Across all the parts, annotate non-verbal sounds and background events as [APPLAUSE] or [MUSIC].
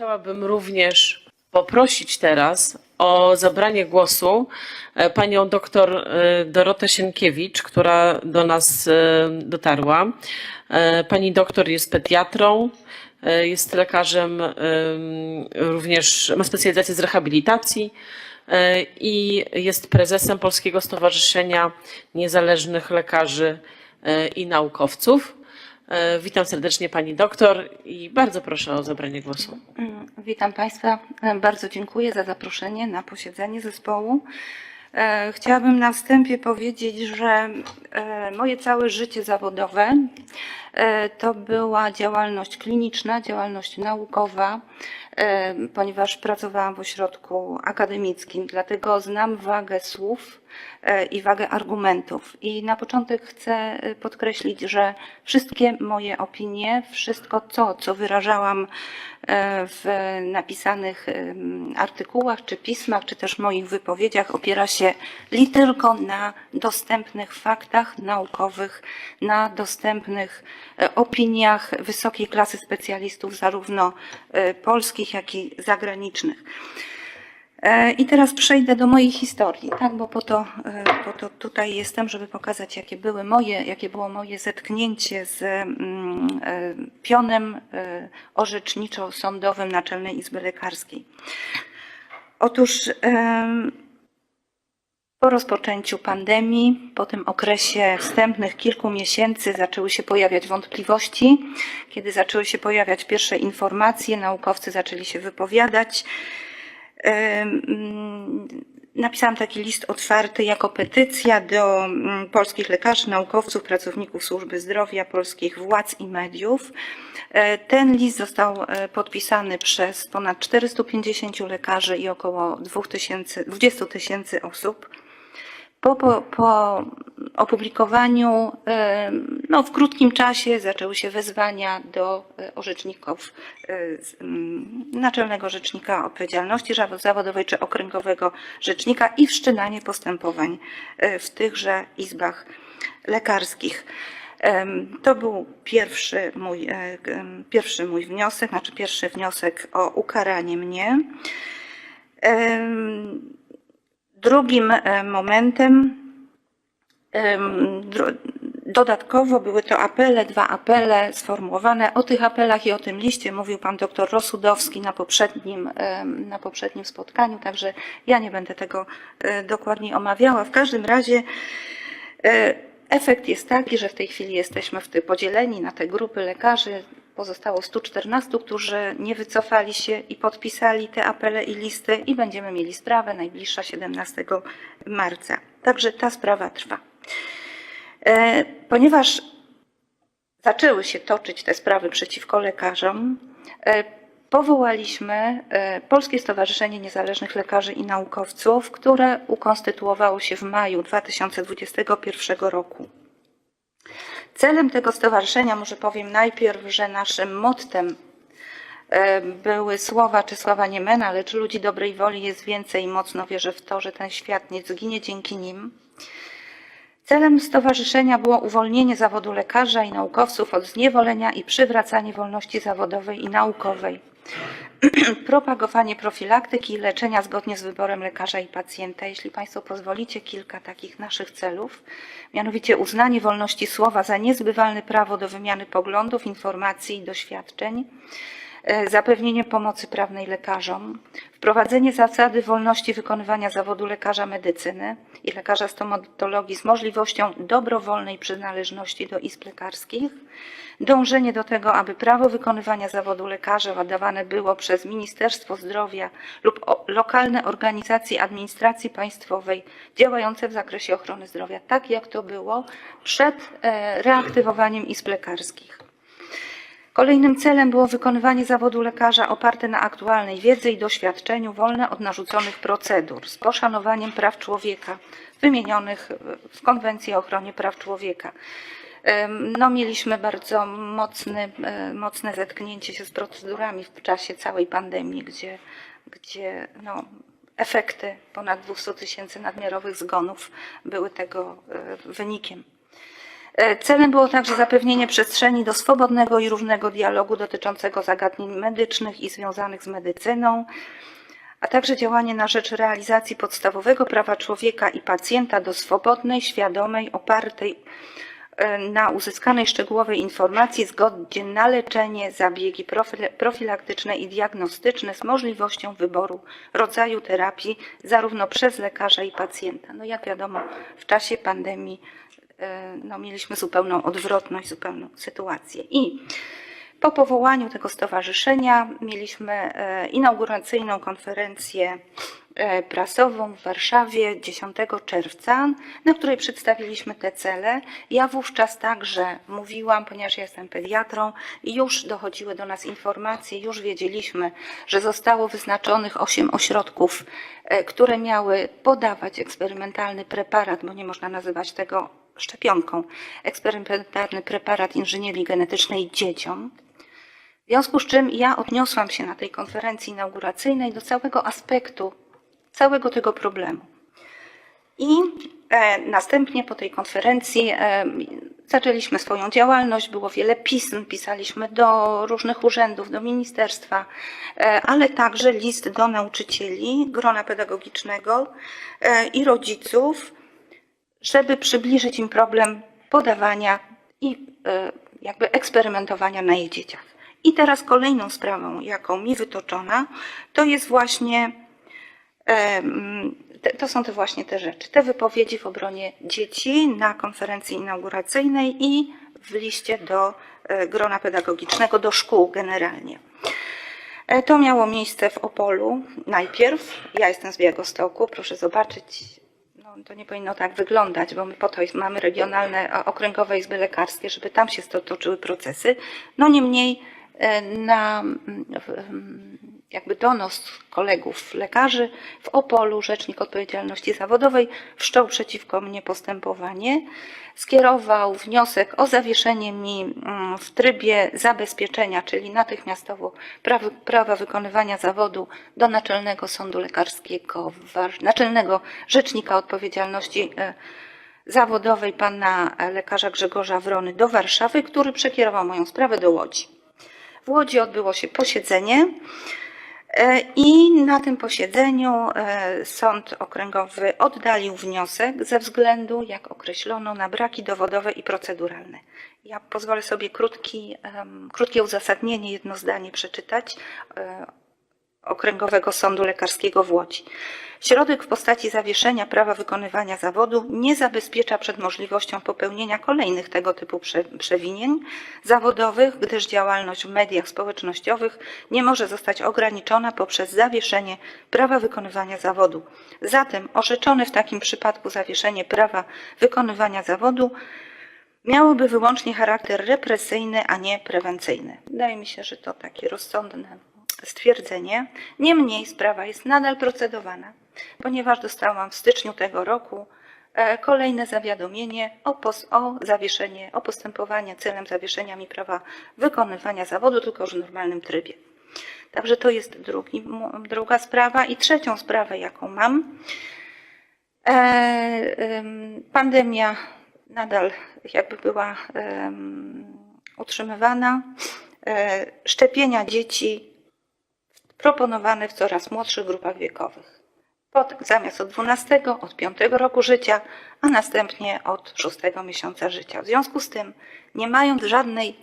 Chciałabym również poprosić teraz o zabranie głosu e, panią doktor e, Dorotę Sienkiewicz, która do nas e, dotarła. Pani doktor jest pediatrą, jest lekarzem, em, również ma specjalizację z rehabilitacji i jest prezesem Polskiego Stowarzyszenia Niezależnych Lekarzy i Naukowców. E, Witam serdecznie pani doktor i bardzo proszę o zabranie głosu. Mm, Witam Państwa. E, Bardzo dziękuję za zaproszenie na posiedzenie zespołu. E, Chciałabym na wstępie powiedzieć, że moje całe życie zawodowe to była działalność kliniczna, działalność naukowa, ponieważ pracowałam w ośrodku akademickim, dlatego znam wagę słów e, i wagę argumentów. I na początek chcę e, podkreślić, że wszystkie moje opinie, wszystko to, co wyrażałam e, w napisanych artykułach, czy pismach, czy też moich wypowiedziach, opiera się li tylko na dostępnych faktach naukowych, na dostępnych opiniach wysokiej klasy specjalistów, zarówno e, polskich, jak i zagranicznych. E, I teraz przejdę do mojej historii, tak, bo po to, e, po to tutaj jestem, żeby pokazać, jakie, były moje, jakie było moje zetknięcie z mm, e, pionem orzeczniczo-sądowym Naczelnej Izby Lekarskiej. Otóż po rozpoczęciu pandemii, po tym okresie wstępnych kilku miesięcy zaczęły się pojawiać wątpliwości. Kiedy zaczęły się pojawiać pierwsze informacje, naukowcy zaczęli się wypowiadać. Napisałam taki list otwarty jako petycja do mm, polskich lekarzy, naukowców, pracowników służby zdrowia, polskich władz i mediów. E, Ten list został e, podpisany przez ponad 450 lekarzy i około 2000 20 tysięcy osób. Po, po, po opublikowaniu, no, w krótkim czasie zaczęły się wezwania do e, orzeczników, e, Naczelnego Rzecznika Odpowiedzialności Zawodowej czy Okręgowego Rzecznika i wszczynanie postępowań e, w tychże izbach lekarskich. To był pierwszy mój, pierwszy mój wniosek, znaczy pierwszy wniosek o ukaranie mnie. Drugim e, momentem dodatkowo były to apele, dwa apele sformułowane. O tych apelach i o tym liście mówił pan doktor Rosudowski na poprzednim, na poprzednim spotkaniu, także ja nie będę tego e, dokładniej omawiała. W każdym razie e, efekt jest taki, że w tej chwili jesteśmy w podzieleni na te grupy lekarzy. Pozostało 114, którzy nie wycofali się i podpisali te apele i listy i będziemy mieli sprawę najbliższa 17 marca. Także ta sprawa trwa. E, Ponieważ zaczęły się toczyć te sprawy przeciwko lekarzom, e, powołaliśmy e, Polskie Stowarzyszenie Niezależnych Lekarzy i Naukowców, które ukonstytuowało się w maju 2021 roku. Celem tego stowarzyszenia, może powiem najpierw, że naszym mottem e, były słowa Czesława Niemena, lecz ludzi dobrej woli jest więcej i mocno wierzę w to, że ten świat nie zginie dzięki nim. Celem stowarzyszenia było uwolnienie zawodu lekarza i naukowców od zniewolenia i przywracanie wolności zawodowej i naukowej. [CLEARS THROAT] Propagowanie profilaktyki i leczenia zgodnie z wyborem lekarza i pacjenta. Jeśli Państwo pozwolicie, kilka takich naszych celów. Mianowicie uznanie wolności słowa za niezbywalne prawo do wymiany poglądów, informacji i doświadczeń. E, Zapewnienie pomocy prawnej lekarzom, wprowadzenie zasady wolności wykonywania zawodu lekarza medycyny i lekarza stomatologii z możliwością dobrowolnej przynależności do izb lekarskich, dążenie do tego, aby prawo wykonywania zawodu lekarza wydawane było przez Ministerstwo Zdrowia lub lokalne organizacje administracji państwowej działające w zakresie ochrony zdrowia, tak jak to było przed e, reaktywowaniem izb lekarskich. Kolejnym celem było wykonywanie zawodu lekarza oparte na aktualnej wiedzy i doświadczeniu, wolne od narzuconych procedur, z poszanowaniem praw człowieka wymienionych w Konwencji o ochronie praw człowieka. No, mieliśmy bardzo mocny, e, mocne zetknięcie się z procedurami w czasie całej pandemii, gdzie, gdzie no, efekty ponad 200 tysięcy nadmiarowych zgonów były tego e, wynikiem. E, Celem było także zapewnienie przestrzeni do swobodnego i równego dialogu dotyczącego zagadnień medycznych i związanych z medycyną, a także działanie na rzecz realizacji podstawowego prawa człowieka i pacjenta do swobodnej, świadomej, opartej e, na uzyskanej szczegółowej informacji zgodzie na leczenie, zabiegi profilaktyczne i diagnostyczne z możliwością wyboru rodzaju terapii zarówno przez lekarza i pacjenta. No jak wiadomo, w czasie pandemii no, mieliśmy zupełną odwrotność, zupełną sytuację. I po powołaniu tego stowarzyszenia mieliśmy e, inauguracyjną konferencję e, prasową w Warszawie 10 czerwca, na której przedstawiliśmy te cele. Ja wówczas także mówiłam, ponieważ jestem pediatrą, już dochodziły do nas informacje, już wiedzieliśmy, że zostało wyznaczonych 8 ośrodków, e, które miały podawać eksperymentalny preparat, bo nie można nazywać tego szczepionką, eksperymentalny preparat inżynierii genetycznej dzieciom. W związku z czym ja odniosłam się na tej konferencji inauguracyjnej do całego aspektu, całego tego problemu. I e, następnie po tej konferencji e, zaczęliśmy swoją działalność, było wiele pism, pisaliśmy do różnych urzędów, do ministerstwa, e, ale także list do nauczycieli, grona pedagogicznego e, i rodziców, żeby przybliżyć im problem podawania i e, jakby eksperymentowania na ich dzieciach. I teraz kolejną sprawą, jaką mi wytoczona, to jest właśnie, em, te, to są te właśnie te rzeczy, te wypowiedzi w obronie dzieci na konferencji inauguracyjnej i w liście do e, grona pedagogicznego, do szkół generalnie. E, To miało miejsce w Opolu najpierw. Ja jestem z Białegostoku, proszę zobaczyć. No, to nie powinno tak wyglądać, bo my po to mamy regionalne, okręgowe izby lekarskie, żeby tam się toczyły procesy. No niemniej e, na mm, mm, jakby donos kolegów lekarzy w Opolu Rzecznik Odpowiedzialności Zawodowej wszczął przeciwko mnie postępowanie. Skierował wniosek o zawieszenie mi mm, w trybie zabezpieczenia, czyli natychmiastowo prawa, prawa wykonywania zawodu do Naczelnego Sądu Lekarskiego, Naczelnego Rzecznika Odpowiedzialności e, Zawodowej pana lekarza Grzegorza Wrony do Warszawy, który przekierował moją sprawę do Łodzi. W Łodzi odbyło się posiedzenie i na tym posiedzeniu e, Sąd Okręgowy oddalił wniosek ze względu, jak określono, na braki dowodowe i proceduralne. Ja pozwolę sobie krótki, krótkie uzasadnienie, jedno zdanie przeczytać e, Okręgowego Sądu Lekarskiego w Łodzi. Środek w postaci zawieszenia prawa wykonywania zawodu nie zabezpiecza przed możliwością popełnienia kolejnych tego typu prze- przewinień zawodowych, gdyż działalność w mediach społecznościowych nie może zostać ograniczona poprzez zawieszenie prawa wykonywania zawodu. Zatem orzeczone w takim przypadku zawieszenie prawa wykonywania zawodu miałoby wyłącznie charakter represyjny, a nie prewencyjny. Wydaje mi się, że to takie rozsądne stwierdzenie. Niemniej sprawa jest nadal procedowana, ponieważ dostałam w styczniu tego roku e, kolejne zawiadomienie o, pos- o zawieszenie, o postępowanie celem zawieszenia mi prawa wykonywania zawodu, tylko już w normalnym trybie. Także to jest drugi, druga sprawa. I trzecią sprawę, jaką mam, E, em, pandemia nadal jakby była utrzymywana. E, szczepienia dzieci proponowane w coraz młodszych grupach wiekowych. Pod, zamiast od 12, od 5 roku życia, a następnie od 6 miesiąca życia. W związku z tym, nie mając żadnej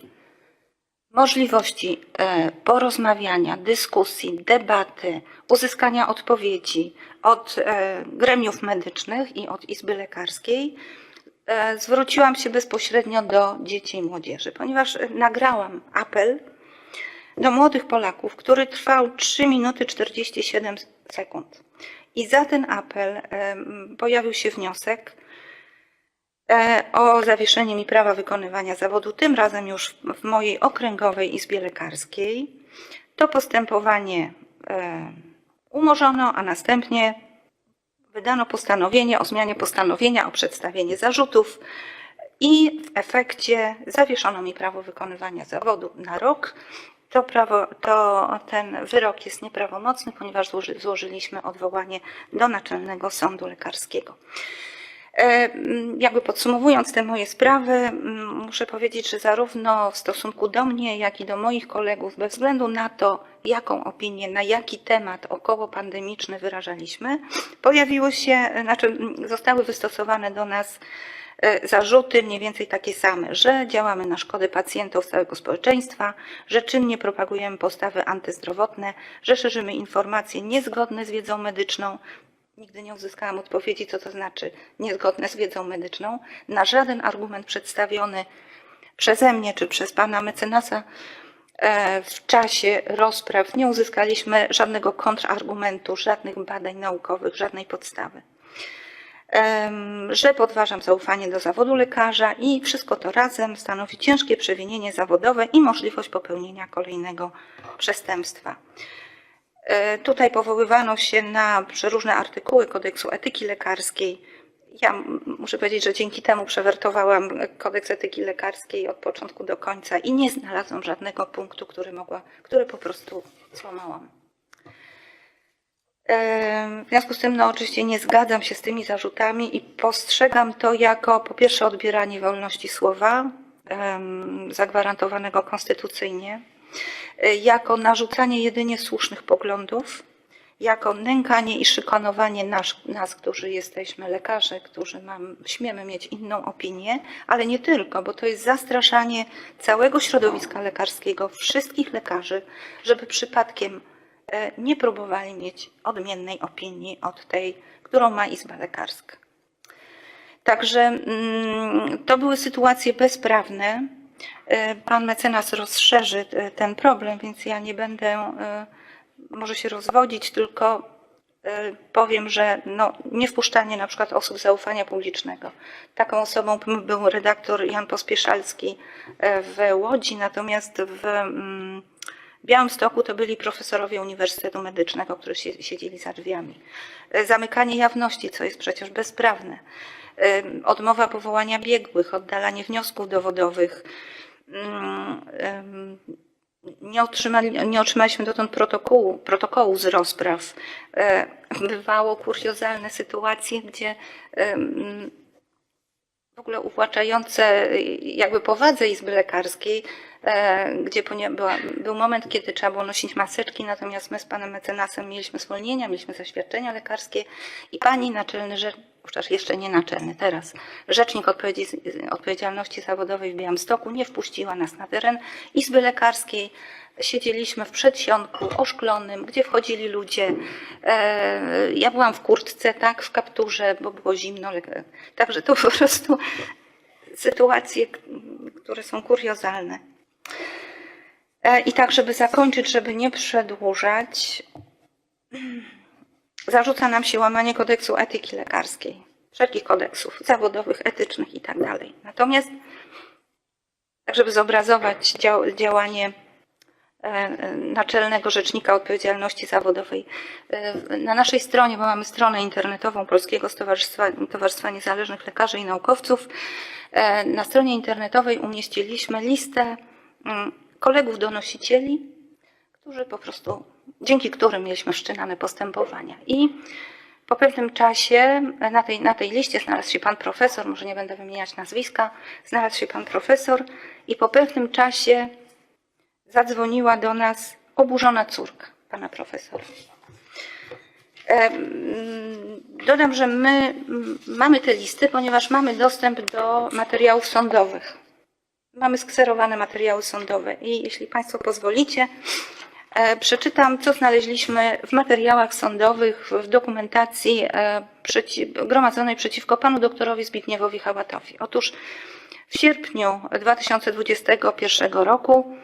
możliwości e, porozmawiania, dyskusji, debaty, uzyskania odpowiedzi od e, gremiów medycznych i od Izby Lekarskiej, e, zwróciłam się bezpośrednio do dzieci i młodzieży, ponieważ nagrałam apel do młodych Polaków, który trwał 3 minuty 47 sekund. I za ten apel pojawił się wniosek e, o zawieszenie mi prawa wykonywania zawodu, tym razem już w- w mojej okręgowej izbie lekarskiej. To postępowanie e, umorzono, a następnie wydano postanowienie o zmianie postanowienia o przedstawienie zarzutów i w efekcie zawieszono mi prawo wykonywania zawodu na rok. To, prawo, to ten wyrok jest nieprawomocny, ponieważ złoży, złożyliśmy odwołanie do Naczelnego Sądu Lekarskiego. E, Jakby podsumowując te moje sprawy, muszę powiedzieć, że zarówno w stosunku do mnie, jak i do moich kolegów, bez względu na to, jaką opinię, na jaki temat około pandemiczny wyrażaliśmy, pojawiło się, znaczy zostały wystosowane do nas zarzuty mniej więcej takie same, że działamy na szkodę pacjentów całego społeczeństwa, że czynnie propagujemy postawy antyzdrowotne, że szerzymy informacje niezgodne z wiedzą medyczną. Nigdy nie uzyskałam odpowiedzi, co to znaczy niezgodne z wiedzą medyczną. Na żaden argument przedstawiony przeze mnie czy przez pana mecenasa e, w czasie rozpraw nie uzyskaliśmy żadnego kontrargumentu, żadnych badań naukowych, żadnej podstawy że podważam zaufanie do zawodu lekarza i wszystko to razem stanowi ciężkie przewinienie zawodowe i możliwość popełnienia kolejnego przestępstwa. E, Tutaj powoływano się na przeróżne artykuły kodeksu etyki lekarskiej. Ja muszę powiedzieć, że dzięki temu przewertowałam kodeks etyki lekarskiej od początku do końca i nie znalazłam żadnego punktu, który mogła, który po prostu złamałam. W związku z tym, no oczywiście nie zgadzam się z tymi zarzutami i postrzegam to jako po pierwsze odbieranie wolności słowa zagwarantowanego konstytucyjnie, e, jako narzucanie jedynie słusznych poglądów, jako nękanie i szykanowanie nas, nas którzy jesteśmy lekarze, którzy mam, śmiemy mieć inną opinię, ale nie tylko, bo to jest zastraszanie całego środowiska lekarskiego, wszystkich lekarzy, żeby przypadkiem nie próbowali mieć odmiennej opinii od tej, którą ma Izba Lekarska. Także mm, to były sytuacje bezprawne. E, Pan mecenas rozszerzy e, ten problem, więc ja nie będę e, może się rozwodzić, tylko e, powiem, że no, nie wpuszczanie na przykład osób zaufania publicznego. Taką osobą był redaktor Jan Pospieszalski e, w Łodzi, natomiast w mm, Białymstoku to byli profesorowie Uniwersytetu Medycznego, którzy sie- siedzieli za drzwiami. E, Zamykanie jawności, co jest przecież bezprawne. E, Odmowa powołania biegłych, oddalanie wniosków dowodowych. Mm, Nie, otrzymali, nie otrzymaliśmy dotąd protokołu, protokołu z rozpraw. E, Bywało kuriozalne sytuacje, gdzie w ogóle uwłaczające jakby powadze Izby Lekarskiej, e, gdzie była, był moment, kiedy trzeba było nosić maseczki, natomiast my z panem mecenasem mieliśmy zwolnienia, mieliśmy zaświadczenia lekarskie i pani naczelny chociaż jeszcze nie naczelny, teraz rzecznik odpowiedzi- odpowiedzialności zawodowej w Białymstoku nie wpuściła nas na teren Izby Lekarskiej. Siedzieliśmy w przedsionku oszklonym, gdzie wchodzili ludzie. E, Ja byłam w kurtce, tak, w kapturze, bo było zimno. Także to po prostu sytuacje, które są kuriozalne. E, I tak, żeby zakończyć, żeby nie przedłużać, zarzuca nam się łamanie kodeksu etyki lekarskiej, wszelkich kodeksów zawodowych, etycznych i tak. Natomiast, tak żeby zobrazować dział, działanie Naczelnego Rzecznika Odpowiedzialności Zawodowej. E, Na naszej stronie, bo mamy stronę internetową Polskiego Stowarzystwa, Towarzystwa Niezależnych Lekarzy i Naukowców, e, na stronie internetowej umieściliśmy listę mm, kolegów donosicieli, którzy po prostu, dzięki którym mieliśmy wszczynane postępowania. I po pewnym czasie na tej, na tej liście znalazł się pan profesor, może nie będę wymieniać nazwiska, znalazł się pan profesor i po pewnym czasie zadzwoniła do nas oburzona córka pana profesora. Dodam, że my mamy te listy, ponieważ mamy dostęp do materiałów sądowych. Mamy skserowane materiały sądowe i jeśli Państwo pozwolicie, e, przeczytam, co znaleźliśmy w materiałach sądowych, w dokumentacji e, gromadzonej przeciwko panu doktorowi Zbigniewowi Hałatowi. Otóż w sierpniu 2021 roku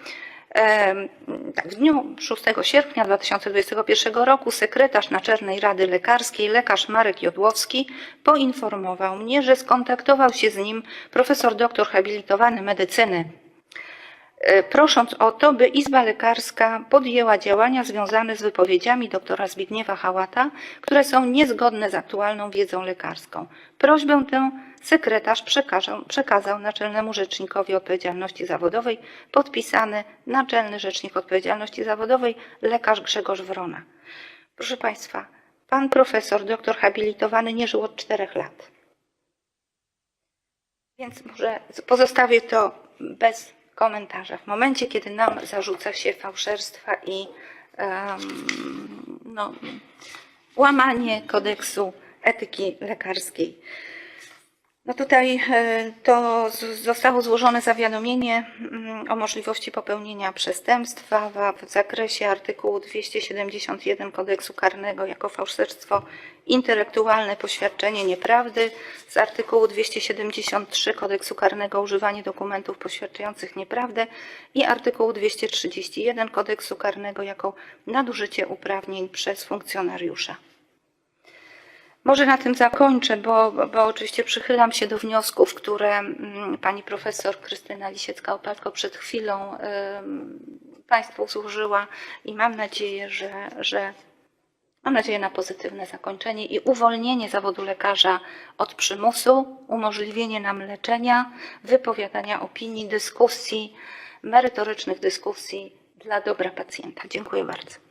Tak, w dniu 6 sierpnia 2021 roku sekretarz Naczelnej Rady Lekarskiej, lekarz Marek Jodłowski, poinformował mnie, że skontaktował się z nim profesor doktor habilitowany medycyny, e, prosząc o to, by Izba Lekarska podjęła działania związane z wypowiedziami doktora Zbigniewa Hałata, które są niezgodne z aktualną wiedzą lekarską. Prośbę tę sekretarz przekazał, przekazał Naczelnemu Rzecznikowi Odpowiedzialności Zawodowej, podpisany Naczelny Rzecznik Odpowiedzialności Zawodowej, lekarz Grzegorz Wrona. Proszę Państwa, pan profesor, doktor habilitowany nie żył od czterech lat. Więc może pozostawię to bez komentarza. W momencie, kiedy nam zarzuca się fałszerstwa i em, no, łamanie kodeksu etyki lekarskiej. No tutaj e, to zostało złożone zawiadomienie mm, o możliwości popełnienia przestępstwa w zakresie artykułu 271 kodeksu karnego jako fałszerstwo intelektualne poświadczenie nieprawdy, z artykułu 273 kodeksu karnego używanie dokumentów poświadczających nieprawdę i artykułu 231 kodeksu karnego jako nadużycie uprawnień przez funkcjonariusza. Może na tym zakończę, bo, bo oczywiście przychylam się do wniosków, które mm, pani profesor Krystyna Lisiecka-Opatko przed chwilą Państwu złożyła i mam nadzieję, że, że mam nadzieję na pozytywne zakończenie i uwolnienie zawodu lekarza od przymusu, umożliwienie nam leczenia, wypowiadania opinii, dyskusji, merytorycznych dyskusji dla dobra pacjenta. Dziękuję bardzo.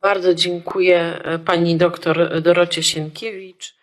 Bardzo dziękuję e, pani doktor Dorocie Sienkiewicz.